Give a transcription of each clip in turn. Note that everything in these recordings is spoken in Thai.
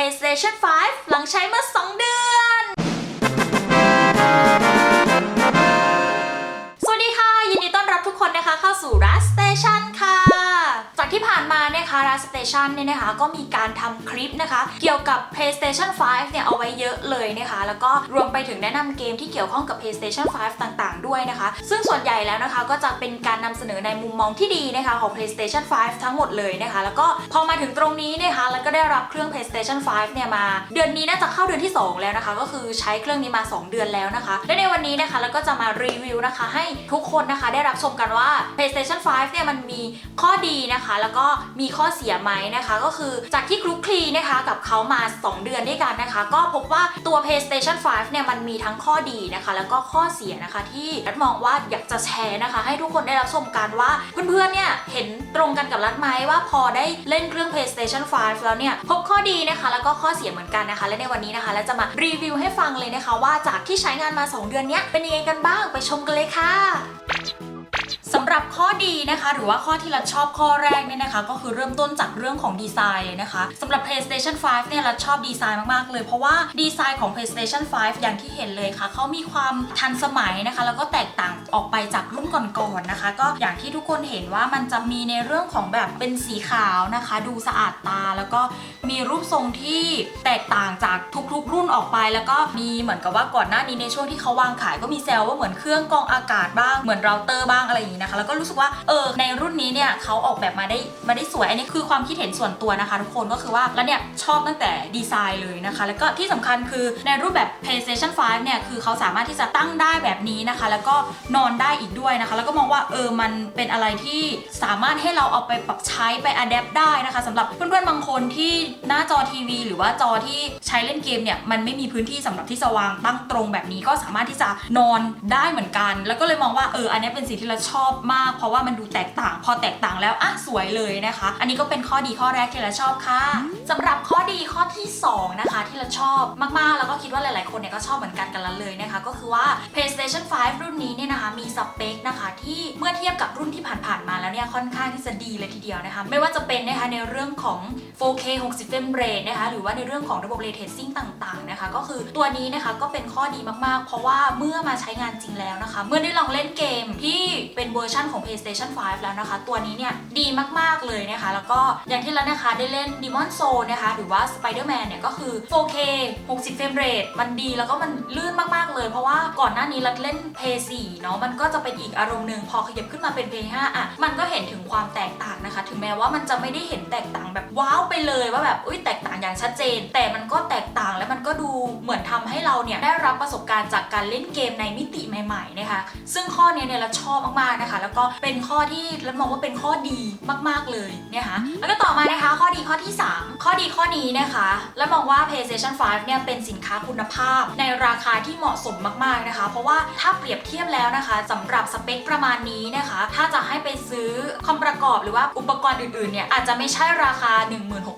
PlayStation 5 หลังใช้มา 2 เดือน สวัสดีค่ะ ยินดีต้อนรับทุกคนนะคะเข้าสู่ Rust Station ที่ผ่านมานะคะ Rust Station เนี่ยนะคะก็มีการทำคลิปนะคะ เกี่ยวกับ PlayStation 5 เนี่ยเอาไว้เยอะเลยนะคะ แล้วก็รวมไปถึงแนะนำเกมที่เกี่ยวข้องกับ PlayStation 5 ต่างๆ ด้วยนะคะ ซึ่งส่วนใหญ่แล้วนะคะก็จะเป็นการนำเสนอในมุมมองที่ดีนะคะของ PlayStation 5 ทั้งหมดเลยนะคะ แล้วก็พอมาถึงตรงนี้นะคะแล้วก็ได้รับเครื่อง PlayStation 5 เนี่ยมา เดือนนี้น่าจะเข้าเดือนที่ 2 แล้วนะคะ ก็คือใช้เครื่องนี้มา 2 เดือนแล้วนะคะ และในวันนี้นะคะแล้วก็จะมารีวิวนะคะ ให้ทุกคนนะคะได้รับชมกันว่า PlayStation 5 เนี่ยมันมีข้อดีนะคะแล้วก็มีข้อเสียไหมนะคะ ก็คือจากที่คลุกคลีนะคะกับเขามา 2 เดือนด้วยกันนะคะ ก็พบว่าตัว PlayStation 5 เนี่ยมันมีทั้งข้อดีนะคะ แล้วก็ข้อเสียนะคะ ที่รัฐมองว่าอยากจะแชร์นะคะ ให้ทุกคนได้รับชมกันว่าเพื่อนๆเนี่ยเห็นตรงกันกับรัฐไหมว่าพอได้เล่นเครื่อง PlayStation 5 แล้วเนี่ยพบข้อดีนะคะ แล้วก็ข้อเสียเหมือนกันนะคะ และในวันนี้นะคะเราจะมารีวิวให้ฟังเลยนะคะ ว่าจากที่ใช้งานมา 2 เดือนเนี้ยเป็นยังไงกันบ้างไปชมกันเลยค่ะ สำหรับข้อดีนะคะ หรือว่าข้อที่เราชอบข้อแรกเนี่ยนะคะ ก็คือเริ่มต้นจากเรื่องของดีไซน์เลยนะคะสำหรับ PlayStation 5 เนี่ยเราชอบดีไซน์มากๆ เลยเพราะว่าดีไซน์ของ PlayStation 5 อย่างที่เห็นเลยค่ะเขามีความทันสมัยนะคะ แล้วก็แตกต่างออกไปจากรุ่นก่อนๆนะคะ ก็อย่างที่ทุกคนเห็นว่ามันจะมีในเรื่องของแบบเป็นสีขาวนะคะ ดูสะอาดตาแล้วก็มีรูปทรงที่แตกต่างจากทุกๆ รุ่นออกไป แล้วก็มีเหมือนกับว่าก่อนหน้านี้ในช่วงที่เขาวางขายก็มีแซวว่าเหมือนเครื่องกรองอากาศบ้างเหมือนเราเตอร์บ้างอะไรอย่างนี้นะคะ แล้วก็รู้สึกว่าเออในรุ่นนี้เนี่ยเขาออกแบบมาได้มาได้สวยอันนี้คือความคิดเห็นส่วนตัวนะคะ ทุกคนก็คือว่าแล้วเนี่ยชอบตั้งแต่ดีไซน์เลยนะคะ แล้วก็ที่สำคัญคือในรูปแบบ PlayStation 5 เนี่ยคือเขาสามารถที่จะตั้งได้แบบนี้นะคะ แล้วก็นอนได้อีกด้วยนะคะ แล้วก็มองว่าเออมันเป็นอะไรที่สามารถให้เราเอาไปปรับใช้ไปอัดแอปได้นะคะสำหรับเพื่อนๆบางคนที่หน้าจอทีวี หรือว่าจอที่ใช้เล่นเกมเนี่ยมันไม่มีพื้นที่สำหรับที่จะวางตั้งตรงแบบนี้ก็สามารถที่จะนอนได้เหมือนกัน แล้วก็เลยมองว่าเอออันนี้เป็นสิ่งที่เราชอบมาก เพราะว่ามันดูแตกต่าง พอแตกต่างแล้วอะสวยเลยนะคะ อันนี้ก็เป็นข้อดีข้อแรกที่เราชอบค่ะสำหรับข้อดีข้อที่สองนะคะ ที่เราชอบมากๆ แล้วก็คิดว่าหลายๆ คนเนี่ยก็ชอบเหมือนกันกันละเลยนะคะ ก็คือว่า PlayStation 5 รุ่นนี้เนี่ยนะคะมีสเปคนะคะที่เมื่อเทียบกับรุ่นที่ผ่านๆมาแล้วเนี่ยค่อนข้างที่จะดีเลยทีเดียวนะคะไม่ว่าจะเป็นนะคะในเรื่องของ 4K 60 frame rate นะคะหรือว่าในเรื่องของระบบ Ray Tracing ต่างๆนะคะก็คือตัวนี้นะคะก็เป็นข้อดีมากๆ เพราะว่าเมื่อมาใช้งานจริงแล้วนะคะ เมื่อได้ลองเล่นเกมที่เป็นวอร์ชันของ PlayStation 5 แล้วนะคะ ตัวนี้เนี่ยดีมากๆเลยนะคะ แล้วก็อย่างที่แล้วนะคะได้เล่น Demon Soul นะคะ หรือว่า Spider-Man เนี่ยก็คือ 4K 60 frame rate มันดีแล้วก็มันลื่นมากๆเลย เพราะว่าก่อนหน้านี้เราเล่น Play 4เนาะมันก็จะเป็นอีกอารมณ์หนึ่งพอขยับขึ้นมาเป็น Play 5อะมันก็เห็นถึงความแตกต่างนะคะ ถึงแม้ว่ามันจะไม่ได้เห็นแตกต่างแบบว้าวไปเลยว่าแบบอุ้ยแตกต่างอย่างชัดเจน แต่มันก็แตกต่างและมันก็ดูเหมือนทำให้เราเนี่ยได้รับประสบการณ์จากการเล่นเกมในมิติใหม่ๆนะคะซึ่งข้อนี้เนี่ยเราชอบมากๆนะคะแล้วก็เป็นข้อที่เรามองว่าเป็นข้อดีมากๆเลยนะคะแล้วก็ต่อมานะคะข้อดีข้อที่ 3 ข้อดีข้อนี้นะคะและมองว่า PlayStation 5 เนี่ยเป็นสินค้าคุณภาพ ในราคาที่เหมาะสมมากๆนะคะ เพราะว่าถ้าเปรียบเทียบแล้วนะคะสำหรับสเปคประมาณนี้นะคะ ถ้าจะให้ไปซื้อคอมประกอบหรือว่าอุปกรณ์อื่นๆเนี่ยอาจจะไม่ใช่ราคา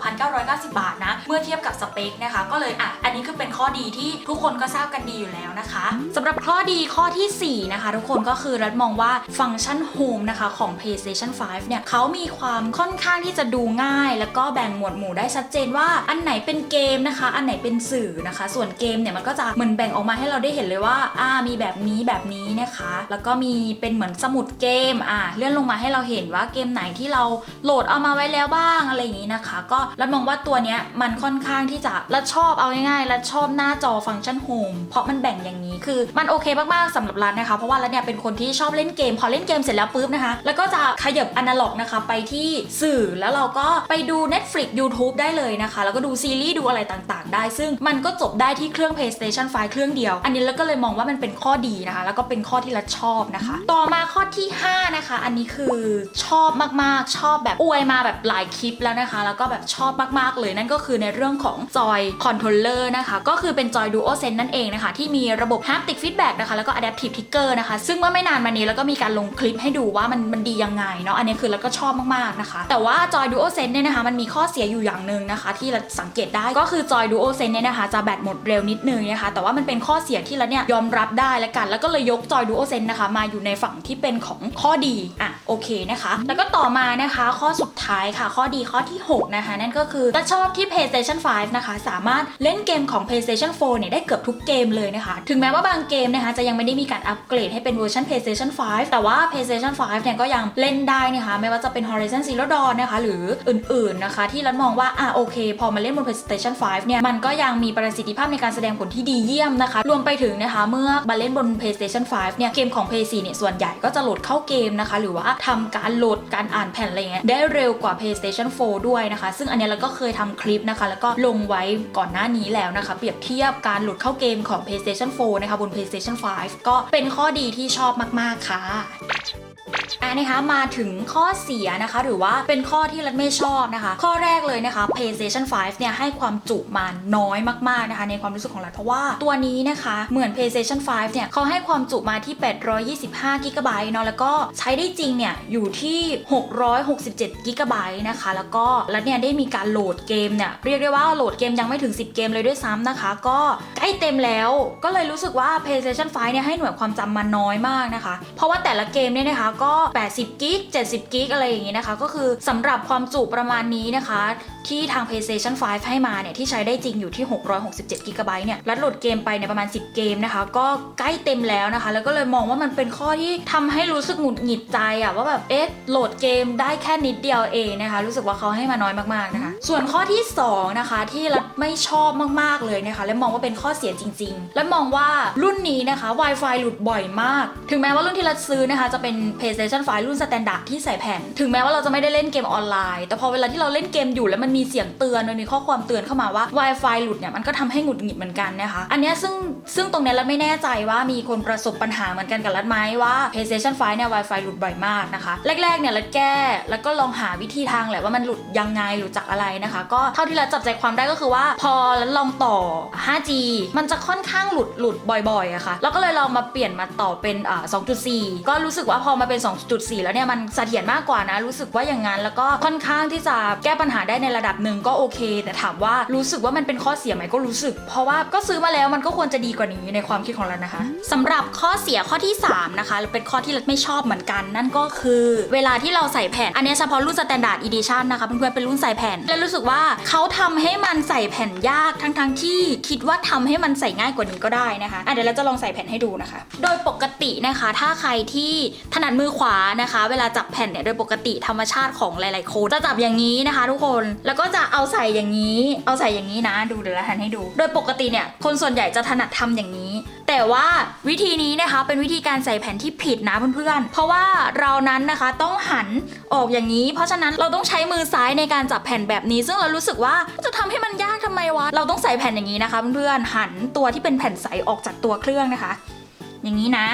16,990 บาทนะเมื่อเทียบกับสเปคนะคะ ก็เลยอะอันนี้คือเป็นข้อดีที่ทุกคนก็ทราบกันดีอยู่แล้วนะคะสำหรับข้อดีข้อทีสี่4นะคะทุกคนก็คือรัฐมองว่าฟังก์ชัน Home นะคะของ PlayStation 5 เนี่ยเขามีความค่อนข้างที่จะดูง่าย แล้วก็แบ่งหมวดหมู่ได้ชัดเจนว่าอันไหนเป็นเกมนะคะ อันไหนเป็นสื่อนะคะ ส่วนเกมเนี่ยมันก็จะเหมือนแบ่งออกมาให้เราได้เห็นเลยว่าอ่ามีแบบนี้แบบนี้นะคะ แล้วก็มีเป็นเหมือนสมุดเกมอ่าเลื่อนลงมาให้เราเห็นว่าเกมไหนที่เราโหลดเอามาไว้แล้วบ้างอะไรอย่างนี้นะคะ ก็รัฐมองว่าตัวเนี้ยมันค่อนข้างที่จะรัฐชอบเอาง่ายๆรัฐชอบหน้าจอฟังก์ชัน Home เพราะมันแบ่งอย่างนี้คือมันโอเคมากๆสำหรับรัฐนะคะ เพราะว่ารัฐเนี่ยเป็นคนที่ชอบเล่นเกมพอเล่นเกมเสร็จแล้วปุ๊บนะคะ แล้วก็จะขยับอนาล็อกนะคะ ไปที่สื่อแล้วเราก็ไปดู Netflix YouTube ได้เลยนะคะ แล้วก็ดูซีรีส์ดูอะไรต่างๆ ได้ ซึ่งมันก็จบได้ที่เครื่อง PlayStation 5 เครื่องเดียว อันนี้แล้วก็เลยมองว่ามันเป็นข้อดีนะคะ แล้วก็เป็นข้อที่รัฐชอบนะคะ ต่อมาข้อที่ 5 นะคะ อันนี้คือชอบมากๆ ชอบแบบอวยมาแบบหลายคลิปแล้วนะคะ แล้วก็แบบชอบมากๆเลยนั่นก็คือในเรื่องของจอยคอนโทรลเลอร์นะคะ ก็คือเป็นจอย Duo Sense นั่นเองนะคะ ที่มีระบบ Haptic Feedback นะคะ แล้วก็ Adaptive Trigger นะคะ ซึ่งเมื่อไม่นานมานี้แล้วก็มีการลงคลิปให้ดูว่ามันมันดียังไงเนาะอันนี้คือเราก็ชอบมากๆนะคะ แต่ว่าจอย DuoSense เนี่ยนะคะมันมีข้อเสียอยู่อย่างหนึ่งนะคะ ที่เราสังเกตได้ก็คือจอย DuoSense เนี่ยนะคะจะแบตหมดเร็วนิดนึงนะคะแต่ว่ามันเป็นข้อเสียที่เราเนี่ยยอมรับได้แล้วกัน แล้วก็เลยยกจอย DuoSense นะคะมาอยู่ในฝั่งที่เป็นของข้อดีอะโอเคนะคะ แล้วก็ต่อมานะคะข้อสุดท้ายค่ะ ข้อดีข้อที่ 6 นะคะ นั่นก็คือถ้าชอบที่ PlayStation 5 นะคะ สามารถเล่นเกมของ PlayStation 4 เนี่ย ได้เกือบทุกเกมเลยนะคะ ถึงแม้ว่าบางเกมนะคะ จะยังไม่ได้มีการอัปเกรดให้เป็นเวอร์ชัน PlayStation 5 แต่ว่า PlayStation 5 เนี่ยก็ยังเล่นได้นะคะไม่ว่าจะเป็น Horizon Zero Dawn นะคะหรืออื่นๆนะคะ ที่รันมองว่าอะโอเค พอมาเล่นบน PlayStation 5 เนี่ยมันก็ยังมีประสิทธิภาพในการแสดงผลที่ดีเยี่ยมนะคะ รวมไปถึงนะคะเมื่อมาเล่นบน PlayStation 5 เนี่ยเกมของ PS4 เนี่ยส่วนใหญ่ก็จะโหลดเข้าเกมนะคะ หรือว่าทำการโหลดการอ่านแผ่นอะไรเงี้ยได้เร็วกว่า PlayStation 4 ด้วยนะคะ ซึ่งอันนี้เราก็เคยทำคลิปนะคะ แล้วก็ลงไว้ก่อนหน้านี้แล้วนะคะ เปรียบเทียบการโหลดเข้าเกมของ PlayStation 4 นะคะบน PlayStation 5 ก็เป็นข้อดีที่ชอบมาก ๆ ค่ะ Thank you. อะนะคะมาถึงข้อเสียนะคะ หรือว่าเป็นข้อที่รัฐไม่ชอบนะคะ ข้อแรกเลยนะคะ PlayStation 5 เนี่ยให้ความจุมาน้อยมากๆนะคะ ในความรู้สึกของรัฐเพราะว่าตัวนี้นะคะเหมือน PlayStation 5 เนี่ยเขาให้ความจุมาที่ 825 g b เนาะแล้วก็ใช้ได้จริงเนี่ยอยู่ที่ 667 g b นะคะ แล้วก็รัฐเนี่ยได้มีการโหลดเกมเนี่ยเรียกได้ว่าโหลดเกมยังไม่ถึง 10 เกมเลยด้วยซ้ำนะคะ ก็ใกล้เต็มแล้วก็เลยรู้สึกว่า PlayStation 5 เนี่ยให้หน่วยความจำมาน้อยมากนะคะ เพราะว่าแต่ละเกมเนี่ยนะคะก็80 กิก 70 กิก อะไรอย่างงี้นะคะ ก็คือสำหรับความจุประมาณนี้นะคะที่ทาง PlayStation 5 ให้มาเนี่ยที่ใช้ได้จริงอยู่ที่ 667กิกะไบต์เนี่ยรัดโหลดเกมไปเนี่ยประมาณ 10 เกมนะคะ ก็ใกล้เต็มแล้วนะคะ แล้วก็เลยมองว่ามันเป็นข้อที่ทำให้รู้สึกหงุดหงิดใจอะว่าแบบเอ๊ะโหลดเกมได้แค่นิดเดียวเองนะคะ รู้สึกว่าเขาให้มาน้อยมากๆนะคะ ส่วนข้อที่2นะคะที่รัดไม่ชอบมากๆเลยนะคะ และมองว่าเป็นข้อเสียจริง ๆ และมองว่ารุ่นนี้นะคะ Wi-Fi หลุดบ่อยมาก ถึงแม้ว่ารุ่นที่รัดซื้อนะคะจะเป็น PlayStation 5 รุ่นสแตนดาร์ดที่ใส่แผ่น ถึงแม้ว่าเราจะไม่ได้เล่นเกมออนไลน์ แต่พอเวลาที่เราเล่นเกมอยู่แล้วมันมีเสียงเตือนมันมีข้อความเตือนเข้ามาว่า Wi-Fi หลุดเนี่ยมันก็ทำให้หงุดหงิดเหมือนกันนะคะอันนี้ซึ่งซึ่งตรงนี้เราไม่แน่ใจว่ามีคนประสบปัญหาเหมือนกันกับรัดไหมว่า PlayStation 5เนี่ย Wi-Fi หลุดบ่อยมากนะคะ แรกๆเนี่ยรัดแก้แล้วก็ลองหาวิธีทางแหละว่ามันหลุดยังไงหลุดจากอะไรนะคะ ก็เท่าที่รัดจับใจความได้ก็คือว่า พอรัดลองต่อ 5G มันจะค่อนข้างหลุดหลุดบ่อยๆอะค่ะแล้วก็เลยลองมาเปลี่ยนมาต่อเป็นอ่า2.4 ก็รู้สึกว่าพอมาเป็น 2.4 แล้วเนี่ยมันเสถียรมากกว่านะรู้สึกว่าอย่างนั้นแล้วก็ค่อนข้างที่จะแก้ปัญหาได้ในระดับหนึ่งก็โอเค แต่ถามว่ารู้สึกว่ามันเป็นข้อเสียไหมก็รู้สึก เพราะว่าก็ซื้อมาแล้วมันก็ควรจะดีกว่านี้ในความคิดของเรานะคะสำหรับข้อเสียข้อที่ 3 นะคะเป็นข้อที่เราไม่ชอบเหมือนกัน นั่นก็คือเวลาที่เราใส่แผ่น อันนี้เฉพาะรุ่นสแตนดาร์ดอีดิชันนะคะเพื่อนๆเป็นรุ่นใส่แผ่น แล้วรู้สึกว่าเขาทำให้มันใส่แผ่นยากทั้งๆที่คิดว่าทำให้มันใส่ง่ายกว่านี้ก็ได้นะคะอะเดี๋ยวเราจะลองใส่แผ่นให้ดูนะคะ โดยปกตินะคะ ถ้าใครที่ถนัดมือขวานะคะ เวลาจับแผ่นเนี่ยโดยปกติธรรมชาติของหลาย ๆ คนจะจับอย่างนี้นะคะ ทุกคนแล้วก็จะเอาใส่อย่างนี้ เอาใส่อย่างนี้นะ ดูเดี๋ยวเราทันให้ดู โดยปกติเนี่ยคนส่วนใหญ่จะถนัดทำอย่างนี้ แต่ว่าวิธีนี้นะคะเป็นวิธีการใส่แผ่นที่ผิดนะเพื่อนๆ เพราะว่าเรานั้นนะคะต้องหันออกอย่างนี้ เพราะฉะนั้นเราต้องใช้มือซ้ายในการจับแผ่นแบบนี้ ซึ่งเรารู้สึกว่าจะทำให้มันยากทำไมวะ เราต้องใส่แผ่นอย่างนี้นะคะเพื่อนๆ หันตัวที่เป็นแผ่นใสออกจากตัวเครื่องนะคะ อย่างนี้นะ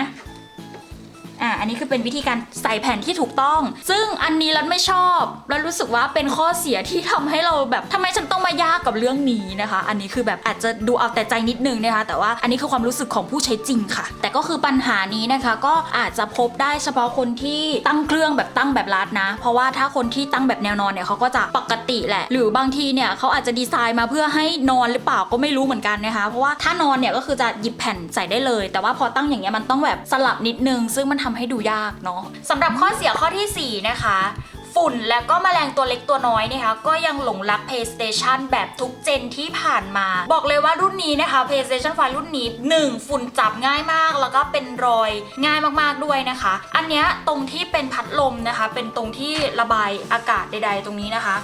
อันนี้คือเป็นวิธีการใส่แผ่นที่ถูกต้อง ซึ่งอันนี้รัดไม่ชอบรัดรู้สึกว่าเป็นข้อเสียที่ทำให้เราแบบทำไมฉันต้อง มายากกับเรื่องนี้นะคะ อันนี้คือแบบอาจจะดูเอาแต่ใจนิดนึงนะคะ แต่ว่าอันนี้คือความรู้สึกของผู้ใช้จริงค่ะ แต่ก็คือปัญหานี้นะคะ ก็อาจจะพบได้เฉพาะคนที่ตั้งเครื่องแบบตั้งแบบรัดนะ เพราะว่าถ้าคนที่ตั้งแบบแนวนอนเนี่ยเขาก็จะปกติแหละ หรือบางทีเนี่ยเขาอาจจะดีไซน์มาเพื่อให้นอนหรือเปล่าก็ไม่รู้เหมือนกันนะคะ เพราะว่าถ้านอนเนี่ยก็คือจะหยิบแผ่นใส่ได้เลย แต่ว่าพอตั้งอย่างเงี้ยมันต้องแบบสลับนิดนึง ซึ่งมันทำให้ดูยากเนาะสำหรับข้อเสียข้อทีสี่4นะคะ ฝุ่นและก็แมลงตัวเล็กตัวน้อยนะคะก็ยังหลงรัก PlayStation แบบทุกเจนที่ผ่านมา บอกเลยว่ารุ่นนี้นะคะ PlayStation 5รุ่นนี้ 1 ฝุ่นจับง่ายมาก แล้วก็เป็นรอยง่ายมากๆด้วยนะคะ อันเนี้ยตรงที่เป็นพัดลมนะคะ เป็นตรงที่ระบายอากาศใด ๆ ตรงนี้นะคะ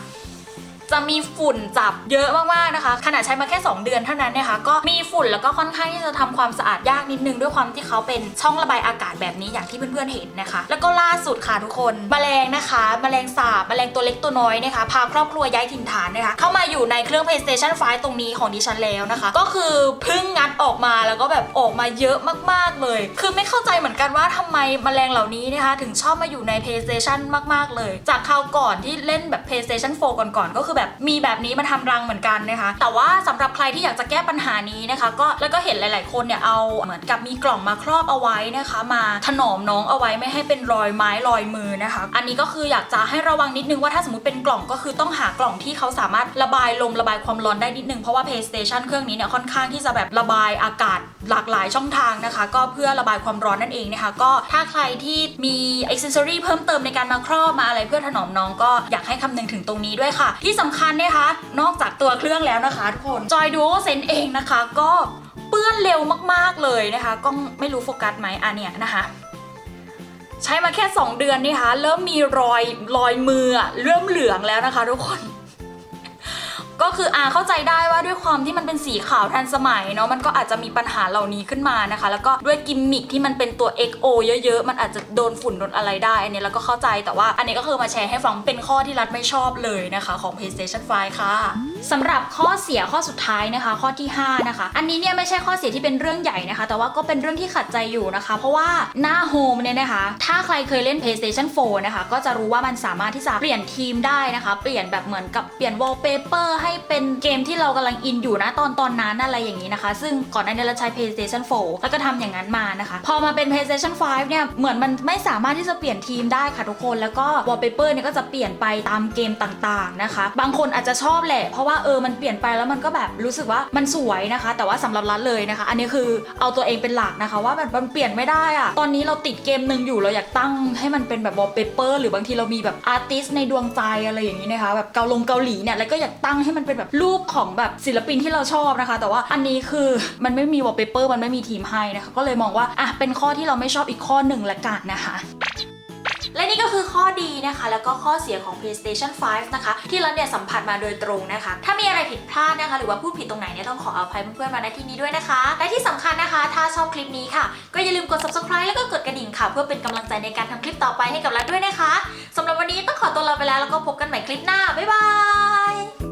จะมีฝุ่นจับเยอะมากๆนะคะ ขนาดใช้มาแค่ 2 เดือนเท่านั้นนะคะก็มีฝุ่นแล้วก็ค่อนข้างที่จะทำความสะอาดยากนิดนึงด้วยความที่เขาเป็นช่องระบายอากาศแบบนี้อย่างที่เพื่อนๆเห็นนะคะ แล้วก็ล่าสุดค่ะทุกคนแมลงนะคะแมลงสาบแมลงตัวเล็กตัวน้อยนะคะพาครอบครัวย้ายถิ่นฐานนะคะเข้ามาอยู่ในเครื่อง PlayStation 5 ตรงนี้ของดิฉันแล้วนะคะ ก็คือพึ่งงัดออกมาแล้วก็แบบออกมาเยอะมากๆเลย คือไม่เข้าใจเหมือนกันว่าทำไมแมลงเหล่านี้นะคะ ถึงชอบมาอยู่ใน PlayStation มาก ๆเลย จากคราวก่อนที่เล่นแบบ PlayStation 4 ก่อนๆก็คือคือแบบมีแบบนี้มาทำรังเหมือนกันนะคะ แต่ว่าสำหรับใครที่อยากจะแก้ปัญหานี้นะคะ ก็แล้วก็เห็นหลาย ๆ คนเนี่ยเอาเหมือนกับมีกล่องมาครอบเอาไว้นะคะ มาถนอมน้องเอาไว้ไม่ให้เป็นรอยไม้รอยมือนะคะ อันนี้ก็คืออยากจะให้ระวังนิดนึงว่าถ้าสมมติเป็นกล่องก็คือต้องหากล่องที่เขาสามารถระบายลมระบายความร้อนได้นิดนึงเพราะว่า PlayStation เครื่องนี้เนี่ยค่อนข้างที่จะแบบระบายอากาศหลากหลายช่องทางนะคะ ก็เพื่อระบายความร้อนนั่นเองนะคะ ก็ถ้าใครที่มีอิเซอรี่เพิ่มเติมในการมาครอบมาอะไรเพื่อถนอมน้องก็อยากให้คำนึงถึงตรงนี้ด้วยค่ะ ที่สำคัญนะคะ นอกจากตัวเครื่องแล้วนะคะทุกคนจอยดูเซนเองนะคะ ก็เปื้อนเร็วมากๆเลยนะคะก็ไม่รู้โฟกัสไหมอันเนี้ยนะคะใช้มาแค่ 2 เดือนนี่คะเริ่มมีรอยรอยมือเริ่มเหลืองแล้วนะคะ ทุกคน ก็คืออาเข้าใจได้ว่าด้วยความที่มันเป็นสีขาวทันสมัยเนาะมันก็อาจจะมีปัญหาเหล่านี้ขึ้นมานะคะ แล้วก็ด้วยกิมมิคที่มันเป็นตัว XO เยอะๆ มันอาจจะโดนฝุ่นโดนอะไรได้อันนี้เราก็เข้าใจแต่ว่าอันนี้ก็คือมาแชร์ให้ฟังเป็นข้อที่รัฐไม่ชอบเลยนะคะของ PlayStation 5 ค่ะ สำหรับข้อเสียข้อสุดท้ายนะคะ ข้อที่ 5 นะคะ อันนี้เนี่ยไม่ใช่ข้อเสียที่เป็นเรื่องใหญ่นะคะ แต่ว่าก็เป็นเรื่องที่ขัดใจอยู่นะคะ เพราะว่าหน้าโฮมเนี่ยนะคะ ถ้าใครเคยเล่น PlayStation 4 นะคะ ก็จะรู้ว่ามันสามารถที่จะเปลี่ยนทีมได้นะคะ เปลี่ยนแบบเหมือนกับเปลี่ยน wallpaper ให้เป็นเกมที่เรากำลังอินอยู่นะตอนตอนนั้นอะไรอย่างนี้นะคะ ซึ่งก่อนหน้านี้เราใช้ PlayStation 4 แล้วก็ทำอย่างนั้นมานะคะ พอมาเป็น PlayStation 5 เนี่ย เหมือนมันไม่สามารถที่จะเปลี่ยนทีมได้ค่ะทุกคน แล้วก็ wallpaper เนี่ยก็จะเปลี่ยนไปตามเกมต่างๆนะคะ บางคนอาจจะชอบแหละเพราะว่าาเออมันเปลี่ยนไปแล้วมันก็แบบรู้สึกว่ามันสวยนะคะ แต่ว่าสำหรับรัฐเลยนะคะ อันนี้คือเอาตัวเองเป็นหลักนะคะ ว่าแบบมันเปลี่ยนไม่ได้อะตอนนี้เราติดเกมหนึ่งอยู่เราอยากตั้งให้มันเป็นแบบ wallpaper หรือบางทีเรามีแบบอาร์ติสในดวงใจอะไรอย่างนี้นะคะแบบเกาลงเกาหลีเนี่ยแล้วก็อยากตั้งให้มันเป็นแบบรูปของแบบศิลปินที่เราชอบนะคะ แต่ว่าอันนี้คือมันไม่มี wallpaper มันไม่มีทีมให้นะคะก็เลยมองว่าอะเป็นข้อที่เราไม่ชอบอีกข้อหนึ่งละกันนะคะ และนี่ก็คือข้อดีนะคะ แล้วก็ข้อเสียของ PlayStation 5 นะคะ ที่เราเนี่ยสัมผัสมาโดยตรงนะคะ ถ้ามีอะไรผิดพลาดนะคะ หรือว่าพูดผิดตรงไหนเนี่ยต้องขออภัยเพื่อนๆมาในที่นี้ด้วยนะคะ และที่สำคัญนะคะ ถ้าชอบคลิปนี้ค่ะ ก็อย่าลืมกด subscribe แล้วก็กดกระดิ่งค่ะ เพื่อเป็นกำลังใจในการทำคลิปต่อไปให้กับเราด้วยนะคะสำหรับวันนี้ต้องขอตัวลาไปแล้วแล้วก็พบกันใหม่คลิปหน้าบ๊ายบาย